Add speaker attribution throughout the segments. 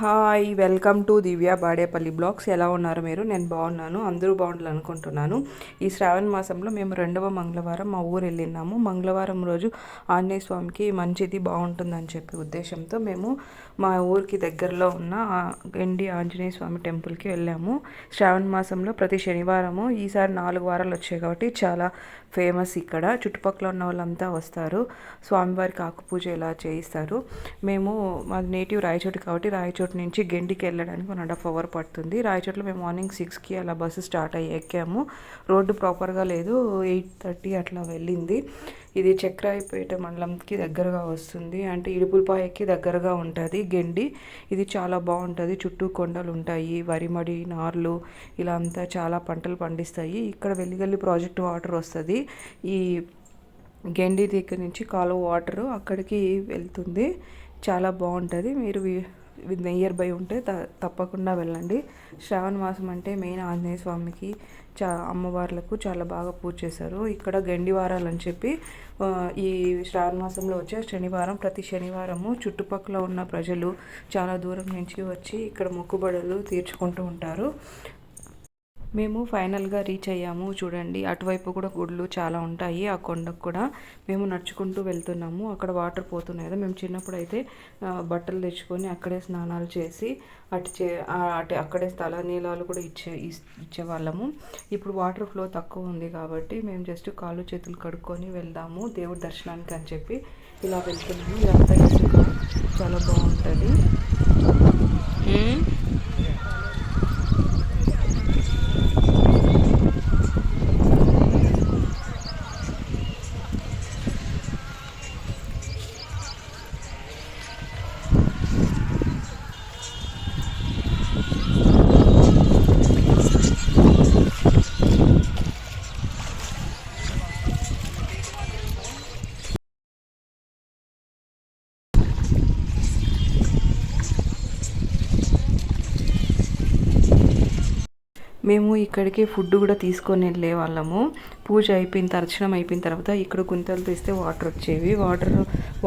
Speaker 1: Hi welcome to Divya Badepalli blogs. ఎలా ఉన్నారు మీరు? నేను బాగున్నాను అందరూ బాగుండాలి అనుకుంటున్నాను. ఈ శ్రావణ మాసంలో మేము రెండవ మంగళవారం మా ఊరు వెళ్ళినాము మంగళవారం రోజు ఆంజనేయ స్వామికి మంచిది బాగుంటుందని చెప్పి ఉద్దేశంతో మేము మా ఊరికి దగ్గరలో ఉన్న ఎండి ఆంజనేయ స్వామి టెంపుల్కి వెళ్ళాము. శ్రావణ మాసంలో ప్రతి శనివారము ఈసారి నాలుగు వారాలు వచ్చాయి కాబట్టి చాలా ఫేమస్ ఇక్కడ. చుట్టుపక్కల ఉన్న వాళ్ళంతా వస్తారు. స్వామివారికి ఆకుపూజ ఇలా చేయిస్తారు? మేము మాది నేటివ్ రాయచోటి కాబట్టి రాయచోటి నుంచి గెండికి వెళ్ళడానికి వన్ అండ్ హాఫ్ అవర్ పడుతుంది. రాయచోట్లో మేము మార్నింగ్ సిక్స్కి అలా బస్సు స్టార్ట్ అయ్యి ఎక్కాము. రోడ్డు ప్రాపర్గా లేదు. ఎయిట్ థర్టీ అట్లా వెళ్ళింది. ఇది చక్రాయిపేట మండలంకి దగ్గరగా వస్తుంది. అంటే ఇడుపులపాయకి దగ్గరగా ఉంటుంది గెండి. ఇది చాలా బాగుంటుంది. చుట్టూ కొండలు ఉంటాయి. వరిమడి నార్లు ఇలా అంతా చాలా పంటలు పండిస్తాయి. ఇక్కడ వెల్లిగల్లి ప్రాజెక్ట్ వాటర్ వస్తుంది. ఈ గెండి దగ్గర నుంచి కాలువ వాటరు అక్కడికి వెళ్తుంది. చాలా బాగుంటుంది. మీరు నియర్ బై ఉంటే త తప్పకుండా వెళ్ళండి. శ్రావణ మాసం అంటే మెయిన్ ఆంజనేయ స్వామికి చా అమ్మవార్లకు చాలా బాగా పూజ చేశారు. ఇక్కడ గండివారాలు అని చెప్పి ఈ శ్రావణ మాసంలో వచ్చే శనివారం ప్రతి శనివారము చుట్టుపక్కల ఉన్న ప్రజలు చాలా దూరం నుంచి వచ్చి ఇక్కడ మొక్కుబడులు తీర్చుకుంటూ ఉంటారు. మేము ఫైనల్గా రీచ్ అయ్యాము. చూడండి అటువైపు కూడా గుడ్లు చాలా ఉంటాయి. ఆ కొండకు కూడా మేము నడుచుకుంటూ వెళ్తున్నాము. అక్కడ వాటర్ పోతున్నాయి కదా. మేము చిన్నప్పుడు అయితే బట్టలు తెచ్చుకొని అక్కడే స్నానాలు చేసి అటు చే అటు అక్కడే స్థల నీలాలు కూడా ఇచ్చే ఇచ్చేవాళ్ళము. ఇప్పుడు వాటర్ ఫ్లో తక్కువ ఉంది కాబట్టి మేము జస్ట్ కాళ్ళు చేతులు కడుక్కొని వెళ్దాము దేవుడి దర్శనానికి అని చెప్పి ఇలా వెళ్తున్నాము. ఇదంతా చాలా బాగుంది. మేము ఇక్కడికి ఫుడ్ కూడా తీసుకొని వెళ్ళే వాళ్ళము. పూజ అయిపోయిన తర్చనం అయిపోయిన తర్వాత ఇక్కడ గుంతలు తీస్తే వాటర్ వచ్చేవి. వాటర్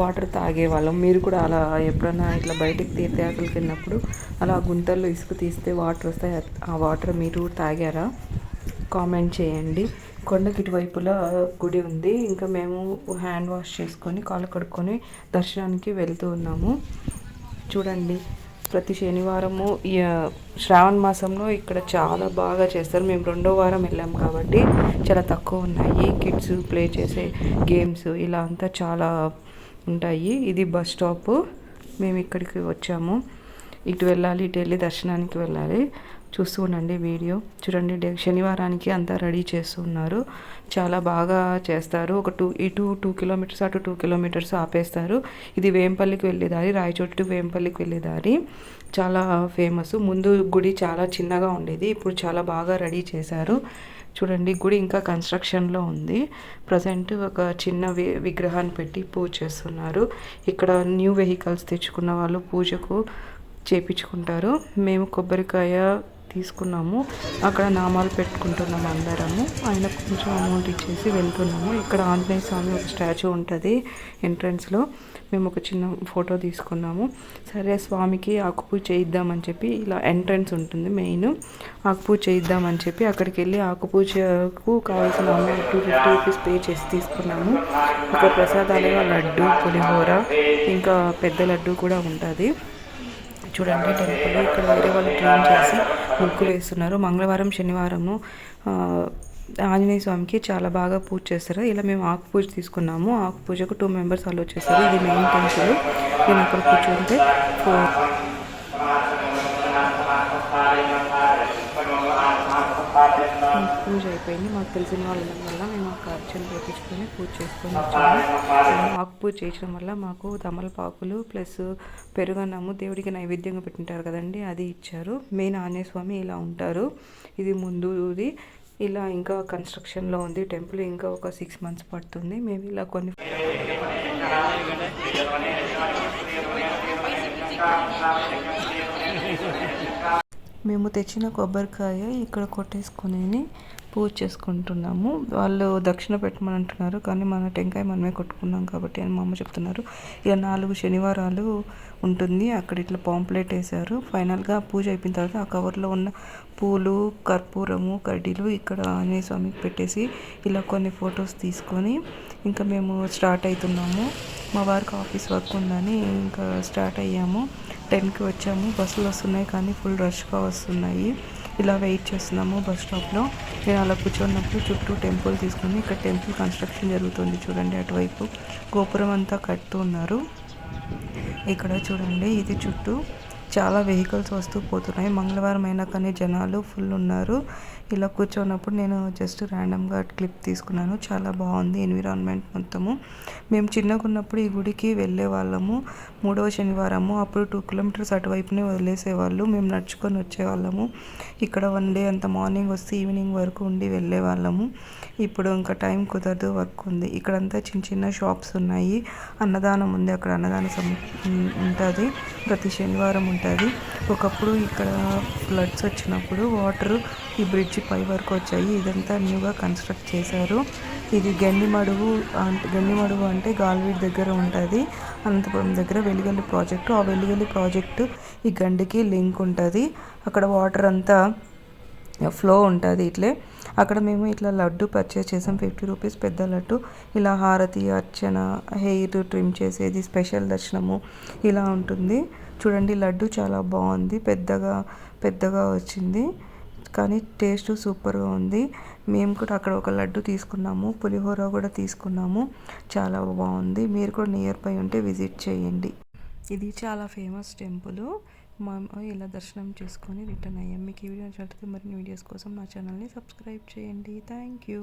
Speaker 1: వాటర్ తాగేవాళ్ళం మీరు కూడా అలా ఎప్పుడైనా ఇట్లా బయటకు తీర్థయాత్రలకు వెళ్ళినప్పుడు అలా గుంతల్లో ఇసుక తీస్తే వాటర్ వస్తాయి. ఆ వాటర్ మీరు తాగారా? కామెంట్ చేయండి. కొండకి ఇటువైపులా గుడి ఉంది. ఇంకా మేము హ్యాండ్ వాష్ చేసుకొని కాళ్ళు కడుక్కొని దర్శనానికి వెళ్తూ ఉన్నాము. చూడండి. ప్రతి శనివారము శ్రావణ మాసంలో ఇక్కడ చాలా బాగా చేస్తారు. మేము రెండో వారం వెళ్ళాం కాబట్టి చాలా తక్కువ ఉన్నాయి. కిడ్స్ ప్లే చేసే గేమ్స్ ఇలా అంతా చాలా ఉంటాయి. ఇది బస్ స్టాప్. మేము ఇక్కడికి వచ్చాము. ఇటు వెళ్ళాలి ఇటు వెళ్ళి దర్శనానికి వెళ్ళాలి. చూస్తూ ఉండండి వీడియో. చూడండి శనివారానికి అంతా రెడీ చేస్తున్నారు. చాలా బాగా చేస్తారు. ఒక టూ ఇటు టూ కిలోమీటర్స్ అటు టూ కిలోమీటర్స్ ఆపేస్తారు. ఇది వేంపల్లికి వెళ్ళే దారి వేంపల్లికి వెళ్ళే దారి. చాలా ఫేమస్. ముందు గుడి చాలా చిన్నగా ఉండేది. ఇప్పుడు చాలా బాగా రెడీ చేశారు. చూడండి గుడి ఇంకా కన్స్ట్రక్షన్లో ఉంది. ప్రజెంట్ ఒక చిన్న వి విగ్రహాన్ని పెట్టి పూజ చేస్తున్నారు. ఇక్కడ న్యూ వెహికల్స్ తెచ్చుకున్న వాళ్ళు పూజకు చేపించుకుంటారు. మేము కొబ్బరికాయ తీసుకున్నాము. అక్కడ నామాలు పెట్టుకుంటున్నాము అందరము. ఆయన కొంచెం అమౌంట్ ఇచ్చేసి వెళ్తున్నాము. ఇక్కడ ఆంజనేయ స్వామి ఒక స్టాచ్యూ ఉంటుంది ఎంట్రన్స్లో మేము ఒక చిన్న ఫోటో తీసుకున్నాము. సరే స్వామికి ఆకుపూజ చేయిద్దామని చెప్పి ఇలా ఎంట్రన్స్ ఉంటుంది మెయిన్ ఆకుపూజ చేయిద్దామని చెప్పి అక్కడికి వెళ్ళి ఆకుపూజకు కావాల్సిన amount two fifty rupees pay చేసి తీసుకున్నాము. ఒక ప్రసాదాలుగా లడ్డు పులిహోర ఇంకా పెద్ద లడ్డు కూడా ఉంటుంది. చూడండి టెంపుల్ ఇక్కడ వేరే వాళ్ళు క్లీన్ చేసి ముగ్గులు వేస్తున్నారు. మంగళవారం శనివారము ఆంజనేయ స్వామికి చాలా బాగా పూజ చేస్తారు. ఇలా మేము ఆకు పూజ తీసుకున్నాము. ఆకు పూజకు టూ మెంబర్స్ వాళ్ళు వచ్చేసారు ఇది మెయిన్ టెంపుల్ నేను అక్కడ కూర్చుంటే పూజ అయిపోయింది మాకు తెలిసిన వాళ్ళ వల్ల మేము ఒక అర్చన చేయించుకొని పూజ చేసుకొని వచ్చాము ఆకు పూజ చేయడం వల్ల మాకు తమలపాకులు ప్లస్ పెరుగన్నము దేవుడికి నైవేద్యంగా పెట్టింటారు కదండి అది ఇచ్చారు మెయిన్ ఆంజనేయ స్వామి ఇలా ఉంటారు ఇది ముందుది ఇలా ఇంకా కన్స్ట్రక్షన్లో ఉంది టెంపుల్ ఇంకా ఒక సిక్స్ మంత్స్ పడుతుంది మేము ఇలా కొన్ని మేము తెచ్చిన కొబ్బరికాయ ఇక్కడ కొట్టేసుకొని పూజ చేసుకుంటున్నాము. వాళ్ళు దక్షిణ పెట్టమని అంటున్నారు కానీ మన టెంకాయ మనమే కొట్టుకున్నాం కాబట్టి అని మా అమ్మ చెప్తున్నారు. ఇక నాలుగు శనివారాలు ఉంటుంది. అక్కడ ఇట్లా పాంప్లెట్ వేశారు. ఫైనల్గా పూజ అయిపోయిన తర్వాత ఆ కవర్లో ఉన్న పూలు కర్పూరము కడ్డీలు ఇక్కడ ఆంజనేయ స్వామికి పెట్టేసి ఇలా కొన్ని ఫొటోస్ తీసుకొని ఇంకా మేము స్టార్ట్ అవుతున్నాము. మా వారికి ఆఫీస్ వర్క్ ఉందని ఇంకా స్టార్ట్ అయ్యాము. టెన్కి వచ్చాము. బస్సులు వస్తున్నాయి కానీ ఫుల్ రష్గా వస్తున్నాయి. ఇలా వెయిట్ చేస్తున్నాము బస్ స్టాప్లో. నేను అలా కూర్చున్నప్పుడు చుట్టూ టెంపుల్ తీసుకుని ఇక్కడ టెంపుల్ కన్స్ట్రక్షన్ జరుగుతుంది చూడండి అటువైపు. గోపురం అంతా కడుతున్నారు ఇక్కడ చూడండి ఇది చుట్టూ చాలా వెహికల్స్ వస్తూ పోతున్నాయి. మంగళవారం అయినా కానీ జనాలు ఫుల్ ఉన్నారు. ఇలా కూర్చున్నప్పుడు నేను జస్ట్ ర్యాండమ్గా క్లిప్ తీసుకున్నాను. చాలా బాగుంది ఎన్విరాన్మెంట్ మొత్తము. మేము చిన్నగా ఉన్నప్పుడు ఈ గుడికి వెళ్ళే వాళ్ళము. మూడవ శనివారము. అప్పుడు టూ కిలోమీటర్స్ అటువైపునే వదిలేసేవాళ్ళు. మేము నడుచుకొని వచ్చేవాళ్ళము. ఇక్కడ వన్ డే అంత మార్నింగ్ వస్తే ఈవినింగ్ వరకు ఉండి వెళ్ళే వాళ్ళము. ఇప్పుడు ఇంకా టైం కుదరదు వర్క్ ఉంది. ఇక్కడంతా చిన్న చిన్న షాప్స్ ఉన్నాయి. అన్నదానం ఉంది. అక్కడ అన్నదానం ఉంటుంది. ప్రతి శనివారం ఉంటుంది ఒకప్పుడు ఇక్కడ ఫ్లడ్స్ వచ్చినప్పుడు వాటర్ ఈ బ్రిడ్జ్ పై వరకు వచ్చాయి. ఇదంతా న్యూగా కన్స్ట్రక్ట్ చేశారు. ఇది గండిమడుగు అంటే గండిమడుగు అంటే గాల్వీడ్ దగ్గర ఉంటుంది. అనంతపురం దగ్గర వెలిగల్లి ప్రాజెక్టు ఆ వెలిగల్లి ప్రాజెక్టు ఈ గండికి లింక్ ఉంటుంది. అక్కడ వాటర్ అంతా ఫ్లో ఉంటుంది ఇట్లే. అక్కడ మేము ఇట్లా లడ్డు పర్చేస్ చేసాం. ఫిఫ్టీ రూపీస్ పెద్ద లడ్డు. ఇలా హారతి అర్చన హెయిర్ ట్రిమ్ చేసేది స్పెషల్ దర్శనము ఇలా ఉంటుంది. చూడండి లడ్డు చాలా బాగుంది. పెద్దగా పెద్దగా వచ్చింది. కానీ టేస్ట్ సూపర్గా ఉంది. మేము కూడా అక్కడ ఒక లడ్డు తీసుకున్నాము. పులిహోర కూడా తీసుకున్నాము. చాలా బాగుంది. మీరు కూడా నియర్ బై ఉంటే విజిట్ చేయండి. ఇది చాలా ఫేమస్ టెంపుల్. మేము ఇలా దర్శనం చేసుకొని రిటర్న్ అయ్యాం. మీకు ఈ వీడియో నచ్చినట్లయితే మరిన్ని వీడియోస్ కోసం నా ఛానల్ని సబ్స్క్రైబ్ చేయండి. Thank you